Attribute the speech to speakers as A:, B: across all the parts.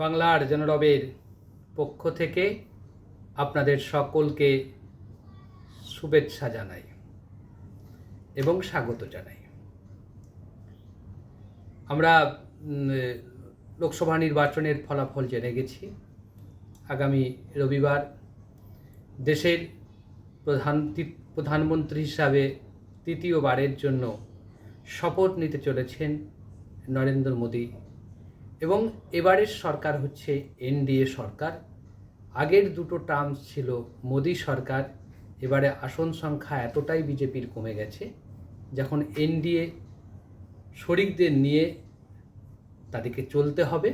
A: বাংলার জনরবের পক্ষ থেকে আপনাদের সকলকে শুভেচ্ছা জানাই এবং স্বাগত জানাই। আমরা লোকসভা নির্বাচনের ফলাফল জেনে গেছি। আগামী রবিবার দেশের প্রধান, প্রধানমন্ত্রী হিসাবে তৃতীয়বারের জন্য শপথ নিতে চলেছেন নরেন্দ্র মোদী। এবং এবারের সরকার হচ্ছে এনডিএ সরকার। আগের দুটো টার্ম ছিল মোদী সরকার, এবারে আসন সংখ্যা এতটাই বিজেপির কমে গেছে, যখন এনডিএ শরিকদের নিয়ে তাদেরকে চলতে হবে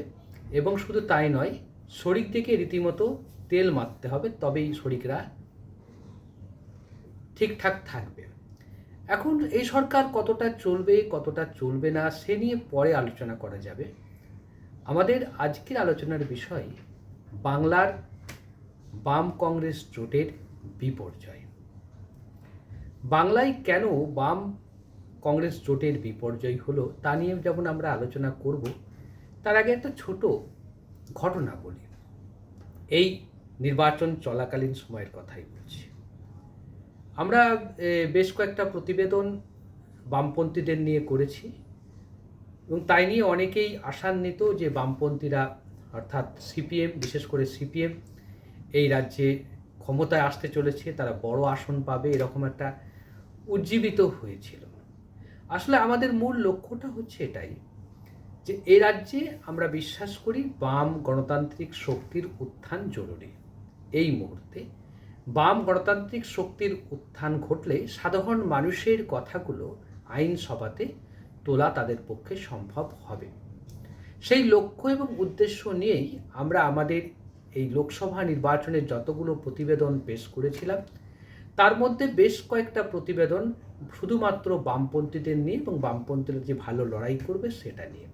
A: এবং শুধু তাই নয় শরিক শরিকদেরকে রীতিমতো তেল মারতে হবে, তবেই শরিকরা ঠিকঠাক থাকবে। এখন এই সরকার কতটা চলবে কতটা চলবে না, সে নিয়ে পরে আলোচনা করা যাবে। আমাদের আজকের আলোচনার বিষয় বাংলার বাম কংগ্রেস জোটের বিপর্যয়। বাংলায় কেন বাম কংগ্রেস জোটের বিপর্যয় হলো তা নিয়ে যেমন আমরা আলোচনা করব, তার আগে একটা ছোট ঘটনা বলি। এই নির্বাচন চলাকালীন সময়ের কথাই বলছি। আমরা বেশ কয়েকটা প্রতিবেদন বামপন্থীদের নিয়ে করেছি। এবং তাই নিয়ে অনেকেই আশান্বিত যে বামপন্থীরা, অর্থাৎ সিপিএম, বিশেষ করে সিপিএম, এই রাজ্যে ক্ষমতায় আসতে চলেছে, তারা বড় আসন পাবে, এরকম একটা উজ্জীবিত হয়েছিল। আসলে আমাদের মূল লক্ষ্যটা হচ্ছে এটাই, যে এই রাজ্যে আমরা বিশ্বাস করি বাম গণতান্ত্রিক শক্তির উত্থান জরুরি। এই মুহূর্তে বাম গণতান্ত্রিক শক্তির উত্থান ঘটলে সাধারণ মানুষের কথাগুলো আইনসভাতে তোলা তাদের পক্ষে সম্ভব হবে। সেই লক্ষ্য এবং উদ্দেশ্য নিয়েই আমরা আমাদের এই লোকসভা নির্বাচনের যতগুলো প্রতিবেদন পেশ করেছিলাম, তার মধ্যে বেশ কয়েকটা প্রতিবেদন শুধুমাত্র বামপন্থীদের নিয়ে এবং বামপন্থীরা যে ভালো লড়াই করবে সেটা নিয়ে।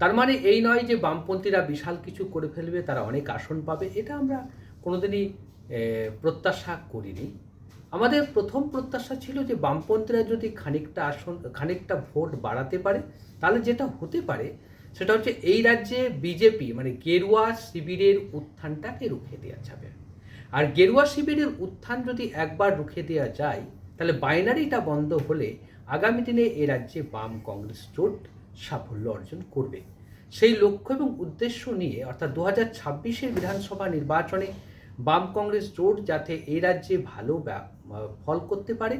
A: তার মানে এই নয় যে বামপন্থীরা বিশাল কিছু করে ফেলবে, তারা অনেক আসন পাবে, এটা আমরা কোনোদিনই প্রত্যাশা করিনি। আমাদের প্রথম প্রত্যাশা ছিল যে বামপন্থীরা যদি খানিকটা আসন, খানিকটা ভোট বাড়াতে পারে, তাহলে যেটা হতে পারে সেটা হচ্ছে এই রাজ্যে বিজেপি মানে গেরুয়া শিবিরের উত্থানটাকে রুখে দেওয়া যাবে। আর গেরুয়া শিবিরের উত্থান যদি একবার রুখে দেওয়া যায়, তাহলে বাইনারিটা বন্ধ হলে আগামী দিনে এ রাজ্যে বাম কংগ্রেস জোট সাফল্য অর্জন করবে। সেই লক্ষ্য এবং উদ্দেশ্য নিয়ে অর্থাৎ দু হাজার ছাব্বিশের বিধানসভা নির্বাচনে বাম কংগ্রেস জোট যাতে এই রাজ্যে ভালো ফল করতে পারে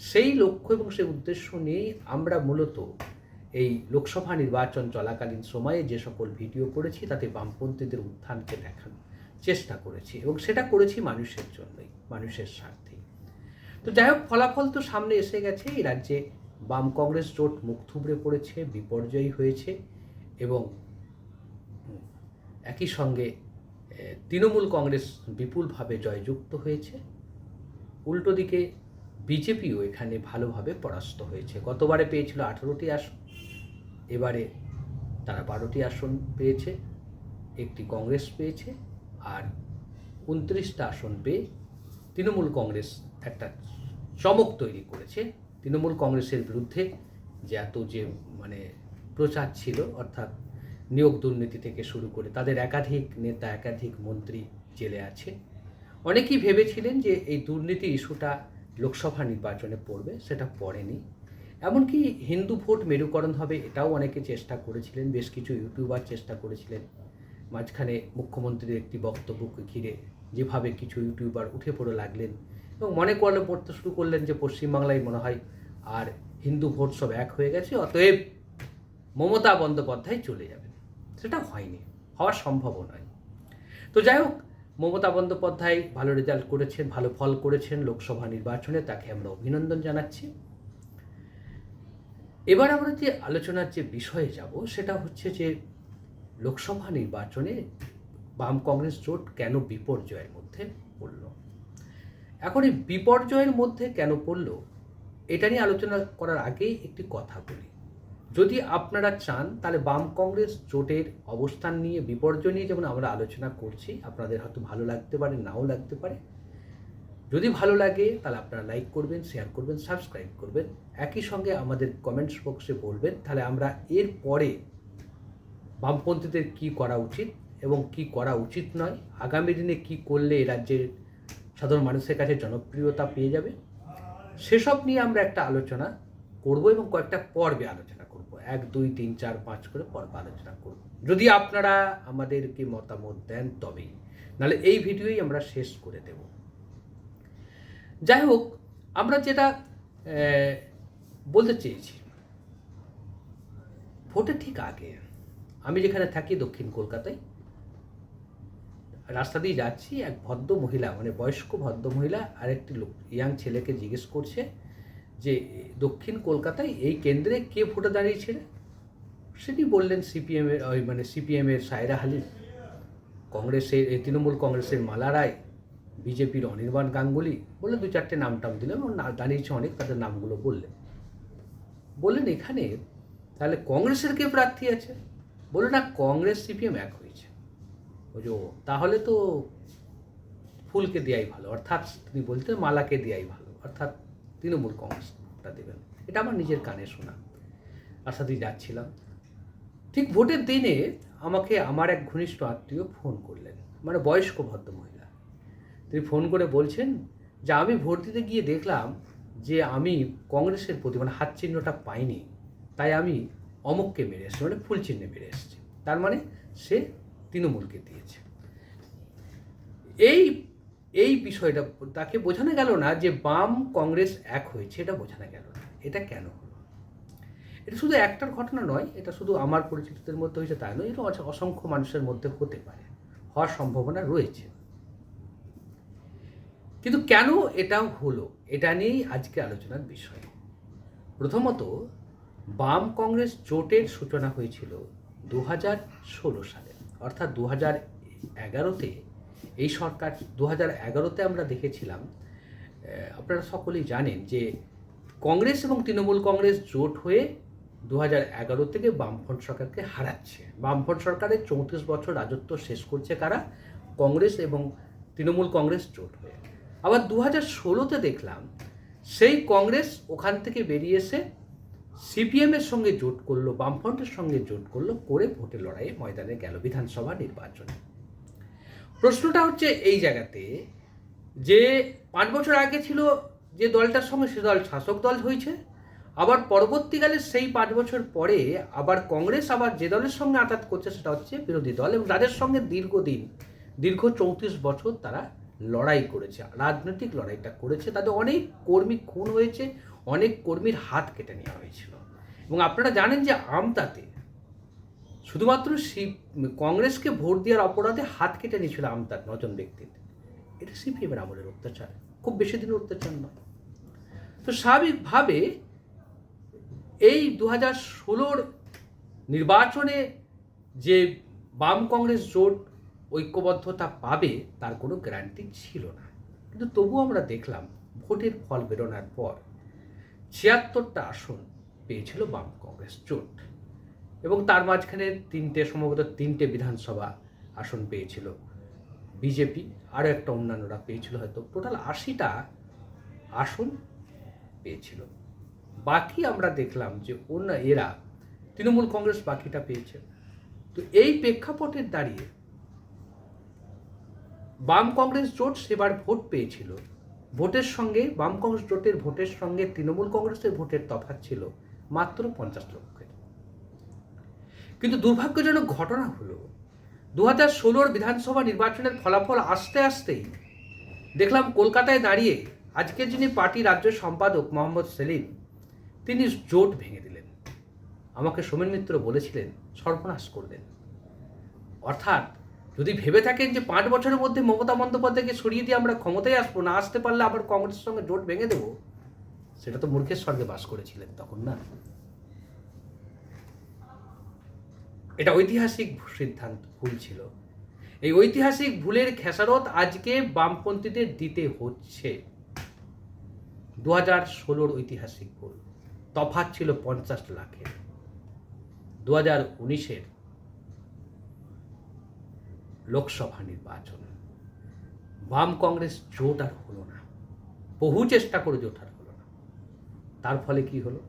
A: সেই লক্ষ্য এবং সেই উদ্দেশ্য নিয়েই আমরা মূলত এই লোকসভা নির্বাচন চলাকালীন সময়ে যে সকল ভিডিও করেছি তাতে বামপন্থীদের উত্থানকে দেখানোর চেষ্টা করেছি এবং সেটা করেছি মানুষের জন্যই মানুষের স্বার্থেই। তো যাই হোক ফলাফল তো সামনে এসে গেছে এই রাজ্যে বাম কংগ্রেস জোট মুখ থুবড়ে পড়েছে বিপর্যয়ী হয়েছে এবং একই সঙ্গে এ, তৃণমূল কংগ্রেস বিপুলভাবে জয়যুক্ত হয়েছে। উল্টো দিকে বিজেপিও এখানে ভালোভাবে পরাস্ত হয়েছে। গতবারে পেয়েছিল আঠেরোটি আসন, এবারে তারা বারোটি আসন পেয়েছে, একটি কংগ্রেস পেয়েছে, আর উনত্রিশটা আসন পেয়ে তৃণমূল কংগ্রেস একটা চমক তৈরি করেছে। তৃণমূল কংগ্রেসের বিরুদ্ধে যে এত যে মানে প্রচার ছিল, অর্থাৎ নিয়োগ দুর্নীতি থেকে শুরু করে তাদের একাধিক নেতা, একাধিক মন্ত্রী জেলে আছে। অনেকেই ভেবেছিলেন যে এই দুর্নীতি ইস্যুটা লোকসভা নির্বাচনে পড়বে, সেটা পড়েনি। এমনকি হিন্দু ভোট মেরুকরণ হবে এটাও অনেকে চেষ্টা করেছিলেন, বেশ কিছু ইউটিউবার চেষ্টা করেছিলেন। মাঝখানে মুখ্যমন্ত্রীর একটি বক্তব্যকে ঘিরে যেভাবে কিছু ইউটিউবার উঠে পড়ে লাগলেন এবং মনে করলে পড়তে শুরু করলেন যে পশ্চিমবাংলায় মনে হয় আর হিন্দু ভোট সব এক হয়ে গেছে, অতএব মমতা বন্দ্যোপাধ্যায় চলে যাবেন। সেটা হয়নি হওয়া সম্ভবও নয়। তো যাই হোক, মমতা বন্দ্যোপাধ্যায় ভালো রেজাল্ট করেছেন, ভালো ফল করেছেন লোকসভা নির্বাচনে, তাকে আমরা অভিনন্দন জানাচ্ছি। এবার আমরা যে আলোচনার যে বিষয়ে যাব, সেটা হচ্ছে যে লোকসভা নির্বাচনে বাম কংগ্রেস জোট কেন বিপর্যয়ের মধ্যে পড়ল? এখন এই বিপর্যয়ের মধ্যে কেন পড়ল, এটা নিয়ে আলোচনা করার আগেই একটি কথা বলি। যদি আপনারা চান, তাহলে বাম কংগ্রেস জোটের অবস্থান নিয়ে বিপর্যয় নিয়ে যেমন আমরা আলোচনা করছি, আপনাদের হয়তো ভালো লাগতে পারে, নাও লাগতে পারে। যদি ভালো লাগে, তাহলে আপনারা লাইক করবেন শেয়ার করবেন সাবস্ক্রাইব করবেন। একই সঙ্গে আমাদের কমেন্টস বক্সে বলবেন, তাহলে আমরা এর পরে বামপন্থীদের কি করা উচিত এবং কি করা উচিত নয়। আগামী দিনে কি করলে এই রাজ্যের সাধারণ মানুষের কাছে জনপ্রিয়তা পেয়ে যাবে? সেসব নিয়ে আমরা একটা আলোচনা করব এবং কয়েকটা পর্বে আলোচনা করব। এক, দুই, তিন, চার, পাঁচ করে পর্ব আলোচনা করব। যদি আপনারা আমাদেরকে মতামত দেন, তবেই। নাহলে এই ভিডিওই আমরা শেষ করে দেব। যাই হোক আমরা যেটা বলতে চেয়েছি ভোটের ঠিক আগে, আমি যেখানে থাকি দক্ষিণ কলকাতায়, রাস্তা দিয়ে যাচ্ছি এক ভদ্র মহিলা মানে বয়স্ক ভদ্র মহিলা আর একটি লোক, ইয়াং ছেলেকে জিজ্ঞেস করছে যে দক্ষিণ কলকাতায় এই কেন্দ্রে কে ভোটে দাঁড়িয়েছিল? সেটি বললেন সিপিএমের ওই মানে সিপিএমের সায়রা হালিম। কংগ্রেসের তৃণমূল কংগ্রেসের মালা রায়, বিজেপির অনির্বাণ গাঙ্গুলি বলে দু চারটে নাম টাম দিলেন এবং দাঁড়িয়েছে অনেক, তাদের নামগুলো বললেন। বললেন, এখানে তাহলে কংগ্রেসের কে প্রার্থী আছে? বলল না, কংগ্রেস, সিপিএম এক হয়েছে। ওই তাহলে তো ফুলকে দেওয়াই ভালো। অর্থাৎ তিনি বলতেন, মালাকে দেওয়াই ভালো। অর্থাৎ তৃণমূল কংগ্রেসটা দেবেন। এটা আমার নিজের কানে শোনা। আশা দিয়ে যাচ্ছিলাম। ঠিক ভোটের দিনে আমাকে আমার এক ঘনিষ্ঠ আত্মীয় ফোন করলেন মানে বয়স্ক ভদ্র মহিলা তিনি ফোন করে বলছেন যে, আমি ভোট দিতে গিয়ে দেখলাম যে, আমি কংগ্রেসের প্রতি মানে হাত চিহ্নটা পাইনি। তাই আমি অমুককে মেরে এসেছি মানে ফুল চিহ্নে মেরে এসেছি। তার মানে সে তৃণমূলকে দিয়েছে। এই এই বিষয়টা তাকে বোঝানো গেল না যে বাম কংগ্রেস এক হয়েছে, এটা বোঝানো গেল না। এটা কেন এটা শুধু একটার ঘটনা নয়, এটা শুধু আমার পরিচিতদের মধ্যে হয়েছে তাই নয়, এটা অসংখ্য মানুষের মধ্যে হতে পারে, হওয়ার সম্ভাবনা রয়েছে। কিন্তু কেন এটাও হলো? এটা নিয়েই আজকে আলোচনার বিষয়। প্রথমত, বাম কংগ্রেস জোটের সূচনা হয়েছিল দু হাজার ষোলো সালে, অর্থাৎ দু হাজার এগারোতে এই সরকার দু হাজার এগারোতে আমরা দেখেছিলাম আপনারা সকলেই জানেন যে কংগ্রেস এবং তৃণমূল কংগ্রেস জোট হয়ে দু হাজার এগারো থেকে বামফ্রন্ট সরকারকে হারাচ্ছে। বামফ্রন্ট সরকারের চৌত্রিশ বছর রাজত্ব শেষ করছে কারা? কংগ্রেস এবং তৃণমূল কংগ্রেস জোট হয়ে। আবার দু হাজার ষোলোতে দেখলাম, সেই কংগ্রেস ওখান থেকে বেরিয়ে এসে সিপিএমের সঙ্গে জোট করল, বামফ্রন্টের সঙ্গে জোট করল, করে ভোটের লড়াইয়ে ময়দানে গেল বিধানসভা নির্বাচনে। প্রশ্নটা হচ্ছে এই জায়গাতে যে পাঁচ বছর আগে ছিল যে দলটার সঙ্গে সে দল শাসক দল হয়েছে, আবার পরবর্তীকালে সেই পাঁচ বছর পরে আবার কংগ্রেস আবার যে দলের সঙ্গে আঘাত করছে সেটা হচ্ছে বিরোধী দল এবং তাদের সঙ্গে দীর্ঘদিন, দীর্ঘ চৌত্রিশ বছর তারা লড়াই করেছে, রাজনৈতিক লড়াইটা করেছে। তাদের অনেক কর্মী খুন হয়েছে, অনেক কর্মীর হাত কেটে নেওয়া হয়েছিল। এবং আপনারা জানেন যে আমতাতে শুধুমাত্র সি- কংগ্রেসকে ভোট দেওয়ার অপরাধে হাত কেটে নিয়েছিল আমতার নজন ব্যক্তির। এটা সিপিএমের আমলের অত্যাচার। খুব বেশি দিনের অত্যাচার নয়। তো স্বাভাবিকভাবে এই দু হাজার ষোলোর নির্বাচনে যে বাম কংগ্রেস জোট ঐক্যবদ্ধতা পাবে, তার কোনো গ্যারান্টি ছিল না। কিন্তু তবুও আমরা দেখলাম, ভোটের ফল বেরোনোর পর ছিয়াত্তরটা আসন পেয়েছিল বাম কংগ্রেস জোট। এবং তার মাঝখানে তিনটে, সম্ভবত তিনটে বিধানসভা আসন পেয়েছিল। বিজেপি আরও একটা অন্যান্যরা পেয়েছিল হয়তো। টোটাল আশিটা আসন পেয়েছিল। বাকি আমরা দেখলাম যে অন্য এরা, তৃণমূল কংগ্রেস বাকিটা পেয়েছে। তো এই প্রেক্ষাপটের দাঁড়িয়ে বাম কংগ্রেস জোট সেবার ভোট পেয়েছিল। ভোটের সঙ্গে, বাম কংগ্রেস জোটের ভোটের সঙ্গে তৃণমূল কংগ্রেসের ভোটের তফাৎ ছিল মাত্র পঞ্চাশ লক্ষের কিন্তু দুর্ভাগ্যজনক ঘটনা হলো দু হাজার ষোলোর বিধানসভা নির্বাচনের ফলাফল আসতে আসতেই দেখলাম কলকাতায় দাঁড়িয়ে আজকে যিনি পার্টি রাজ্য সম্পাদক মোহাম্মদ সেলিম, তিনি জোট ভেঙে দিলেন। আমাকে সোমেন মিত্র বলেছিলেন, সর্বনাশ করলেন অর্থাৎ যদি ভেবে থাকেন যে পাঁচ বছরের মধ্যে মমতা বন্দ্যোপাধ্যায়কে সরিয়ে দিয়ে আমরা ক্ষমতায় আসব, না আসতে পারলে আবার কংগ্রেসের সঙ্গে জোট ভেঙে দেবো? সেটা তো মূর্খের স্বর্গে বাস করেছিলেন তখন না? এটা ঐতিহাসিক সিদ্ধান্ত, ভুল ছিল। এই ঐতিহাসিক ভুলের খেসারত আজকে বামপন্থীদের দিতে হচ্ছে। দু হাজার ষোলোর ঐতিহাসিক ভুল, তফাৎ ছিল পঞ্চাশ লাখের। দু হাজার উনিশের লোকসভা নির্বাচন। বাম কংগ্রেস জোট আর হলো না। বহু চেষ্টা করে জোট আর হলো না। তার ফলে কি হলো?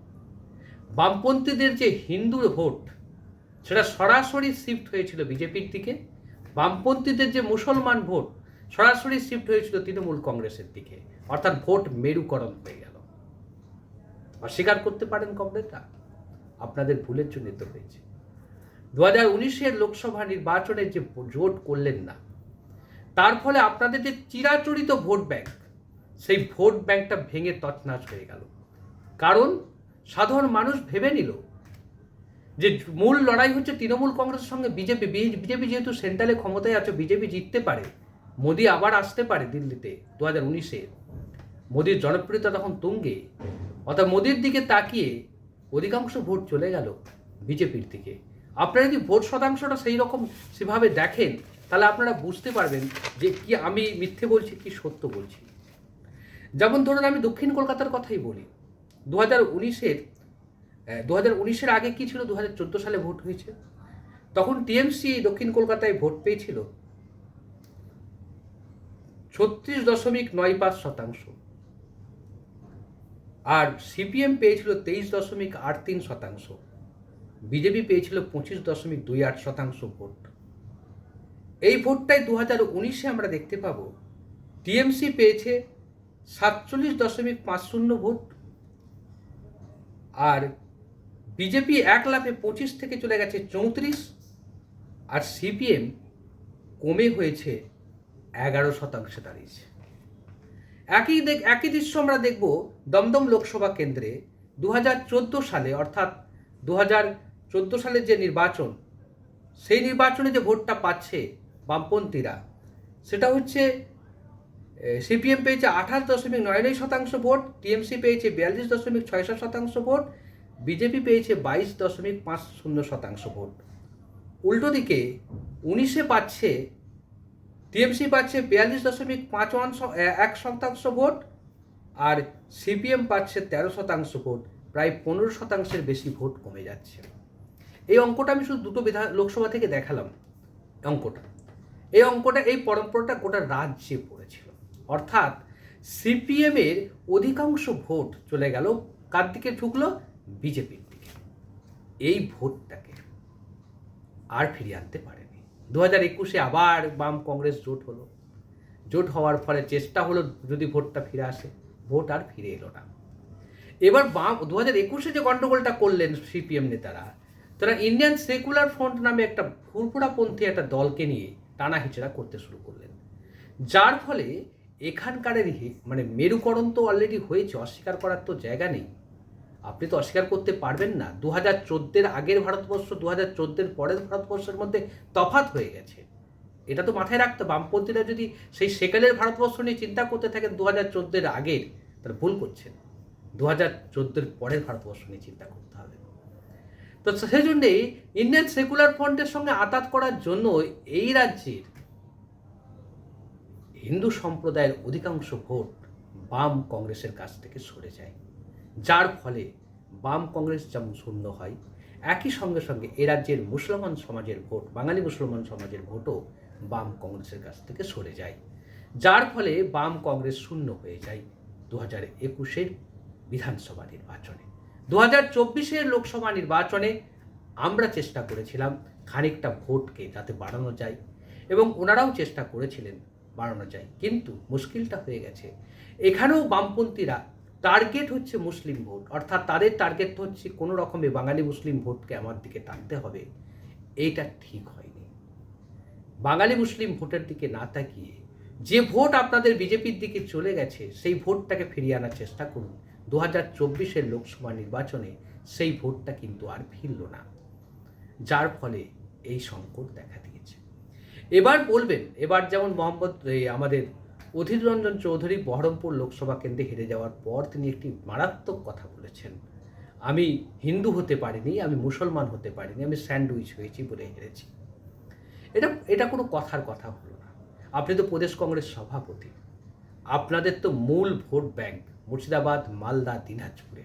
A: বামপন্থীদের যে হিন্দুর ভোট সেটা সরাসরি শিফট হয়েছিল বিজেপির দিকে। বামপন্থীদের যে মুসলমান ভোট, সরাসরি শিফট হয়েছিল তৃণমূল কংগ্রেসের দিকে। অর্থাৎ ভোট মেরুকরণ হয়ে গেল। অস্বীকার করতে পারেন কংগ্রেসরা। আপনাদের ভুলের জন্য তো হয়েছে। দু হাজার উনিশের লোকসভা নির্বাচনে যে জোট করলেন না, তার ফলে আপনাদের যে চিরাচরিত ভোট ব্যাংক, সেই ভোট ব্যাংকটা ভেঙে তছনাছ হয়ে গেল। কারণ সাধারণ মানুষ ভেবে নিল যে মূল লড়াই হচ্ছে তৃণমূল কংগ্রেসের সঙ্গে বিজেপি বিজেপি যেহেতু সেন্ট্রালে ক্ষমতায় আছে, বিজেপি জিততে পারে। মোদি আবার আসতে পারে দিল্লিতে দু হাজার উনিশে। মোদির জনপ্রিয়তা তখন তুঙ্গে। অর্থাৎ মোদির দিকে তাকিয়ে অধিকাংশ ভোট চলে গেল বিজেপির দিকে। আপনারা যদি ভোট শতাংশটা সেই রকম সেভাবে দেখেন, তাহলে আপনারা বুঝতে পারবেন যে কি আমি মিথ্যে বলছি, কি সত্য বলছি। যেমন ধরুন আমি দক্ষিণ কলকাতার কথাই বলি। দু হাজার উনিশের দু হাজার উনিশের আগে কি ছিল? দু চোদ্দ সালে ভোট হয়েছে। তখন টিএমসি দক্ষিণ কলকাতায় ভোট পেয়েছিল ছত্রিশ দশমিক নয় পাঁচ শতাংশ। আর সিপিএম পেয়েছিল তেইশ দশমিক আট তিন শতাংশ। বিজেপি পেয়েছিল পঁচিশ দশমিক দুই আট শতাংশ ভোট। এই ভোটটাই দু হাজার উনিশে আমরা দেখতে পাব। টিএমসি পেয়েছে সাতচল্লিশ দশমিক পাঁচ শূন্য ভোট। আর বিজেপি এক লাফে পঁচিশ থেকে চলে গেছে চৌত্রিশ, আর সিপিএম কমে হয়েছে এগারো শতাংশে দাঁড়িয়েছে। একই দেখ, একই দৃশ্য আমরা দেখব দমদম লোকসভা কেন্দ্রে দু হাজার চোদ্দ সালে, অর্থাৎ দু হাজার চোদ্দ সালের যে নির্বাচন, সেই নির্বাচনে যে ভোটটা পাচ্ছে বামপন্থীরা, সেটা হচ্ছে সিপিএম পেয়েছে আঠাশ দশমিক নয় নয় শতাংশ ভোট, টিএমসি পেয়েছে বিয়াল্লিশ দশমিক ছয় শতাংশ ভোট বিজেপি পেয়েছে বাইশ দশমিক পাঁচ শূন্য শতাংশ ভোট। উল্টো দিকে উনিশে পাচ্ছে, টিএমসি পাচ্ছে বিয়াল্লিশ দশমিক পাঁচ ওয়ান এক শতাংশ ভোট আর সিপিএম পাচ্ছে তেরো শতাংশ ভোট, প্রায় পনেরো শতাংশের বেশি ভোট কমে যাচ্ছে। এই অঙ্কটা আমি শুধু দুটো বিধান লোকসভা থেকে দেখালাম অঙ্কটা। এই অঙ্কটা, এই পরম্পরাটা গোটা রাজ্যে পড়েছিল। অর্থাৎ সিপিএমের অধিকাংশ ভোট চলে গেল, কার দিকে ঢুকলো বিজেপির দিকে। এই ভোটটাকে আর ফিরিয়ে আনতে পারেনি। দু হাজার একুশে আবার বাম কংগ্রেস জোট হলো। জোট হওয়ার ফলে চেষ্টা হলো যদি ভোটটা ফিরে আসে, ভোট আর ফিরে এলো না। এবার বাম, দু হাজার একুশে যে গণ্ডগোলটা করলেন সিপিএম নেতারা, তারা ইন্ডিয়ান সেকুলার ফ্রন্ট নামে একটা ফুরফুরাপন্থী একটা দলকে নিয়ে টানা হিচড়া করতে শুরু করলেন। যার ফলে এখানকার মানে মেরুকরণ তো অলরেডি হয়েছে, অস্বীকার করার তো জায়গা নেই। আপনি তো অস্বীকার করতে পারবেন না। দু হাজার চোদ্দের আগের ভারতবর্ষ দু হাজার চোদ্দের পরের ভারতবর্ষের মধ্যে তফাত হয়ে গেছে। এটা তো মাথায় রাখতে বামপন্থীরা যদি সেই সেকেলের ভারতবর্ষ নিয়ে চিন্তা করতে থাকেন দু হাজার চোদ্দের আগের তারা ভুল করছেন। দু হাজার চোদ্দের পরের ভারতবর্ষ নিয়ে চিন্তা করতে হবে। তো সেই জন্যেই ইন্ডিয়ান সেকুলার ফ্রন্টের সঙ্গে আতাত করার জন্য এই রাজ্যের হিন্দু সম্প্রদায়ের অধিকাংশ ভোট বাম কংগ্রেসের কাছ থেকে সরে যায়। যার ফলে বাম কংগ্রেস যেমন শূন্য হয়, একই সঙ্গে সঙ্গে এ রাজ্যের মুসলমান সমাজের ভোট, বাঙালি মুসলমান সমাজের ভোটও বাম কংগ্রেসের কাছ থেকে সরে যায়। যার ফলে বাম কংগ্রেস শূন্য হয়ে যায় দু হাজার একুশের বিধানসভা নির্বাচনে। দু হাজার চব্বিশের লোকসভা নির্বাচনে আমরা চেষ্টা করেছিলাম খানিকটা ভোটকে যাতে বাড়ানো যায় এবং ওনারাও চেষ্টা করেছিলেন বাড়ানো যায়, কিন্তু মুশকিলটা হয়ে গেছে। এখানেও বামপন্থীরা টার্গেট হচ্ছে মুসলিম ভোট অর্থাৎ তাদের টার্গেট হচ্ছে কোনো রকমে বাঙালি মুসলিম ভোটকে আমার দিকে টানতে হবে, এইটা ঠিক হয়নি। বাঙালি মুসলিম ভোটের দিকে না তাকিয়ে যে ভোট আপনাদের বিজেপির দিকে চলে গেছে, সেই ভোটটাকে ফিরিয়ে আনার চেষ্টা করুন। দু হাজার চব্বিশের লোকসভা নির্বাচনে সেই ভোটটা কিন্তু আর ফিরল না, যার ফলে এই সংকট দেখা দিয়েছে। এবার বলবেন, এবার যেমন মোহাম্মদ আমাদের অধীর রঞ্জন চৌধুরী বহরমপুর লোকসভা কেন্দ্রে হেরে যাওয়ার পর তিনি একটি মারাত্মক কথা বলেছেন। আমি হিন্দু হতে পারিনি, আমি মুসলমান হতে পারিনি, আমি স্যান্ডউইচ হয়েছি বলে হেরেছি। এটা এটা কোনো কথার কথা হলো না। আপনি তো প্রদেশ কংগ্রেস সভাপতি। আপনাদের তো মূল ভোট ব্যাংক মুর্শিদাবাদ, মালদা, দিনাজপুরে।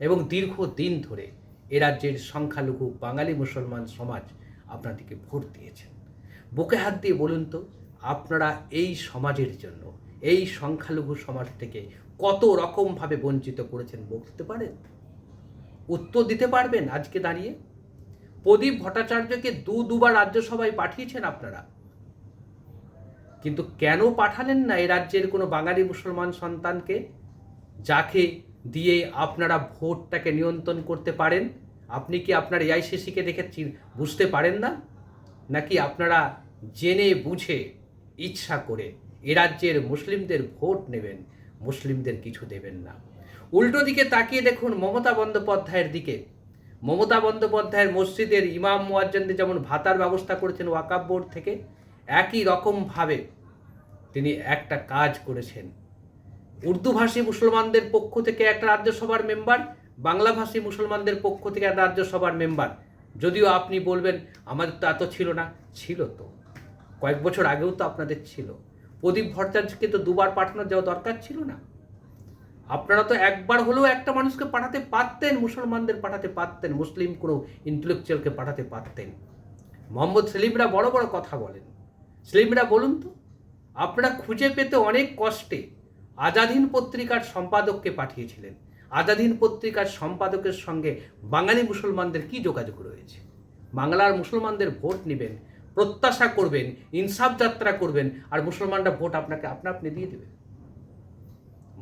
A: এবং দীর্ঘ দিন ধরে এ রাজ্যের সংখ্যালঘু বাঙালি মুসলমান সমাজ আপনাদেরকে ভোট দিয়েছেন। বুকে হাত দিয়ে বলুন তো আপনারা এই সমাজের জন্য, এই সংখ্যালঘু সমাজ থেকে কত রকমভাবে বঞ্চিত করেছেন বলতে পারেন? উত্তর দিতে পারবেন আজকে দাঁড়িয়ে? প্রদীপ ভট্টাচার্যকে দু দুবার রাজ্যসভায় পাঠিয়েছেন আপনারা। কিন্তু কেন পাঠালেন না এই রাজ্যের কোনো বাঙালি মুসলমান সন্তানকে, যাকে দিয়ে আপনারা ভোটটাকে নিয়ন্ত্রণ করতে পারেন? আপনি কি আপনার এআইসিসিকে দেখে বুঝতে পারেন না? নাকি আপনারা জেনে বুঝে ইচ্ছা করে এ রাজ্যের মুসলিমদের ভোট নেবেন, মুসলিমদের কিছু দেবেন না। উল্টো দিকে তাকিয়ে দেখুন মমতা বন্দ্যোপাধ্যায়ের দিকে। মমতা বন্দ্যোপাধ্যায়ের মসজিদের ইমাম মুয়াজ্জেনদের যেমন ভাতার ব্যবস্থা করেছেন ওয়াকাব বোর্ড থেকে, একই রকমভাবে তিনি একটা কাজ করেছেন। উর্দুভাষী মুসলমানদের পক্ষ থেকে একটা রাজ্যসভার মেম্বার, বাংলাভাষী মুসলমানদের পক্ষ থেকে একটা রাজ্যসভার মেম্বার। যদিও আপনি বলবেন, আমাদের তো এত ছিল না। ছিল তো। কয়েক বছর আগেও তো আপনাদের ছিল। প্রদীপ ভট্টাচার্যকে তো দুবার পাঠানোর যাওয়া দরকার ছিল না। আপনারা তো একবার হলেও একটা মানুষকে পাঠাতে পারতেন, মুসলমানদের পাঠাতে পারতেন, মুসলিম কোনো ইন্টেলেকচুয়ালকে পাঠাতে পারতেন। মোহাম্মদ সেলিমরা বড় বড় কথা বলেন। সেলিমরা বলুন তো, আপনারা খুঁজে পেতে অনেক কষ্টে আজাদিন পত্রিকার সম্পাদককে পাঠিয়েছিলেন। আজাদিন পত্রিকার সম্পাদকের সঙ্গে বাঙালি মুসলমানদের কি যোগাযোগ রয়েছে? বাংলার মুসলমানদের ভোট নেবেন প্রত্যাশা করবেন, ইনসাফ যাত্রা করবেন, আর মুসলমানরা ভোট আপনাকে আপনা আপনি দিয়ে দেবে।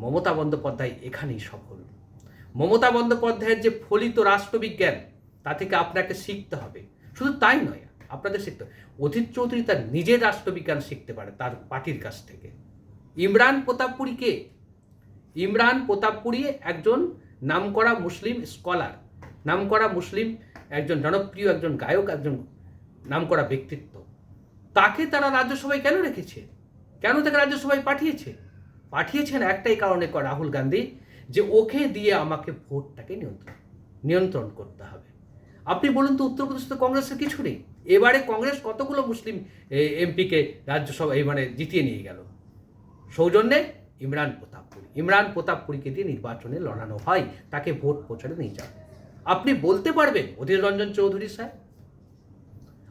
A: মমতা বন্দ্যোপাধ্যায় এখানেই সফল। মমতা বন্দ্যোপাধ্যায়ের যে ফলিত রাষ্ট্রবিজ্ঞান, তা থেকে আপনাকে শিখতে হবে। শুধু তাই নয়, আপনাদের শিখতে অধীর চৌধুরী তার নিজের রাষ্ট্রবিজ্ঞান শিখতে পারে তার পার্টির কাছ থেকে। ইমরান প্রতাপপুরী কে ইমরান প্রতাপপুরী একজন নামকরা মুসলিম স্কলার নামকরা মুসলিম একজন জনপ্রিয় একজন গায়ক, একজন নামকরা ব্যক্তিত্ব। তাকে তারা রাজ্যসভায় কেন রেখেছে? কেন তাকে রাজ্যসভায় পাঠিয়েছে? পাঠিয়েছেন একটাই কারণে রাহুল গান্ধী, যে ওকে দিয়ে আমাকে ভোটটাকে নিয়ন্ত্রণ নিয়ন্ত্রণ করতে হবে। আপনি বলুন তো, উত্তরপ্রদেশ তো কংগ্রেসের কিছু নেই। এবারে কংগ্রেস কতগুলো মুসলিম এমপিকে রাজ্যসভা এই মানে জিতিয়ে নিয়ে গেল? সৌজন্যে ইমরান প্রতাপপুরী। ইমরান প্রতাপপুরীকে দিয়ে নির্বাচনে লড়ানো হয়, তাকে ভোট প্রচারে নিয়ে যান আপনি বলতে পারবেন, অধীর রঞ্জন চৌধুরী স্যার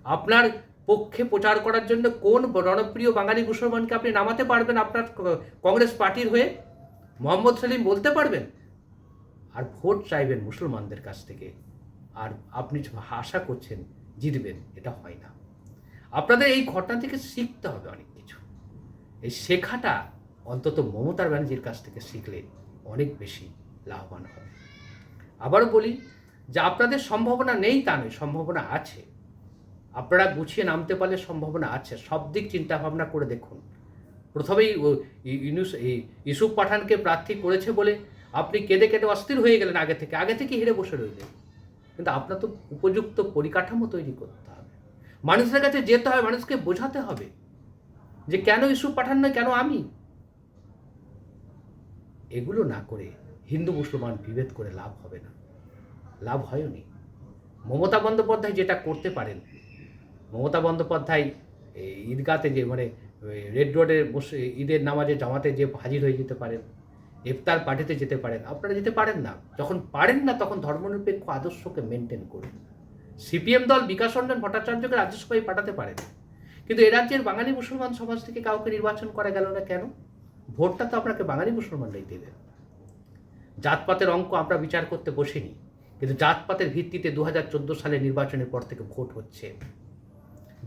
A: আপনার পক্ষে প্রচার করার জন্য কোন জনপ্রিয় বাঙালি মুসলমানকে আপনি নামাতে পারবেন আপনার কংগ্রেস পার্টির হয়ে? মোহাম্মদ সেলিম বলতে পারবেন? আর ভোট চাইবেন মুসলমানদের কাছ থেকে। আর আপনি আশা করছেন, জিতবেন, এটা হয় না। আপনাদের এই ঘটনা থেকে শিখতে হবে অনেক কিছু। এই শেখাটা অন্তত মমতার ব্যানার্জির কাছ থেকে শিখলে অনেক বেশি লাভবান হবে। আবারও বলি যে আপনাদের সম্ভাবনা নেই তা নয়, সম্ভাবনা আছে। আপনারা গুছিয়ে নামতে পারলে সম্ভাবনা আছে। সব দিক চিন্তা ভাবনা করে দেখুন। প্রথমেই ইউসুফ পাঠানকে প্রার্থী করেছে বলে আপনি কেঁদে কেটে অস্থির হয়ে গেলেন আগে থেকে। আগে থেকে হেরে বসে রইলেন। কিন্তু আপনার তো উপযুক্ত পরিকাঠামো তৈরি করতে হবে। মানুষের কাছে যেতে হবে, মানুষকে বোঝাতে হবে যে কেন ইউসুফ পাঠান নয়, কেন আমি? এগুলো না করে হিন্দু মুসলমান বিভেদ করে লাভ হবে না। লাভ হয়নি। মমতা বন্দ্যোপাধ্যায় যেটা করতে পারেন মমতা বন্দ্যোপাধ্যায় ঈদগাতে যে মানে রেড রোডে বসে ঈদের নামাজে জামাতে যে হাজির হয়ে যেতে পারেন, ইফতার পার্টিতে যেতে পারেন, আপনারা যেতে পারেন না। যখন পারেন না, তখন ধর্মনিরপেক্ষ আদর্শকে মেনটেন করুন। সিপিএম দল বিকাশ রঞ্জন ভট্টাচার্যকে রাজ্যসভায় পাঠাতে পারেন। কিন্তু এ রাজ্যের বাঙালি মুসলমান সমাজ থেকে কাউকে নির্বাচন করা গেল না কেন? ভোটটা তো আপনাকে বাঙালি মুসলমানরাই দেবে জাতপাতের অঙ্ক আমরা বিচার করতে বসিনি, কিন্তু জাতপাতের ভিত্তিতে দু হাজার সালে নির্বাচনের পর থেকে ভোট হচ্ছে।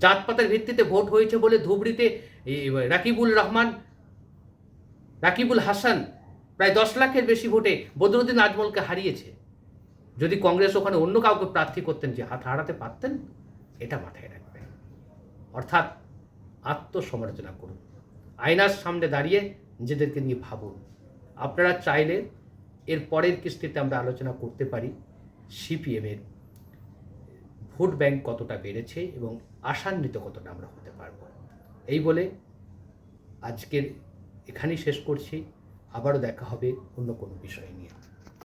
A: জাতপাতের ভিত্তিতে ভোট হয়েছে বলে ধুবড়িতে রাকিবুল রহমান, রাকিবুল হাসান প্রায় দশ লাখের বেশি ভোটে বদরুদ্দিন আজমলকে হারিয়েছে। যদি কংগ্রেস ওখানে অন্য কাউকে প্রার্থী করতেন, যে হাত হারাতে পারতেন, এটা মাথায় রাখবেন। অর্থাৎ আত্মসমালোচনা করুন। আয়নার সামনে দাঁড়িয়ে নিজেদেরকে নিয়ে ভাবুন। আপনারা চাইলে এর পরের কিস্তিতে আমরা আলোচনা করতে পারি। সিপিএমের ভোট ব্যাংক কতটা বেড়েছে এবং আশান্বিত কতটা আমরা হতে পারব। এই বলে আজকের এখানেই শেষ করছি। আবারও দেখা হবে অন্য কোনো বিষয় নিয়ে।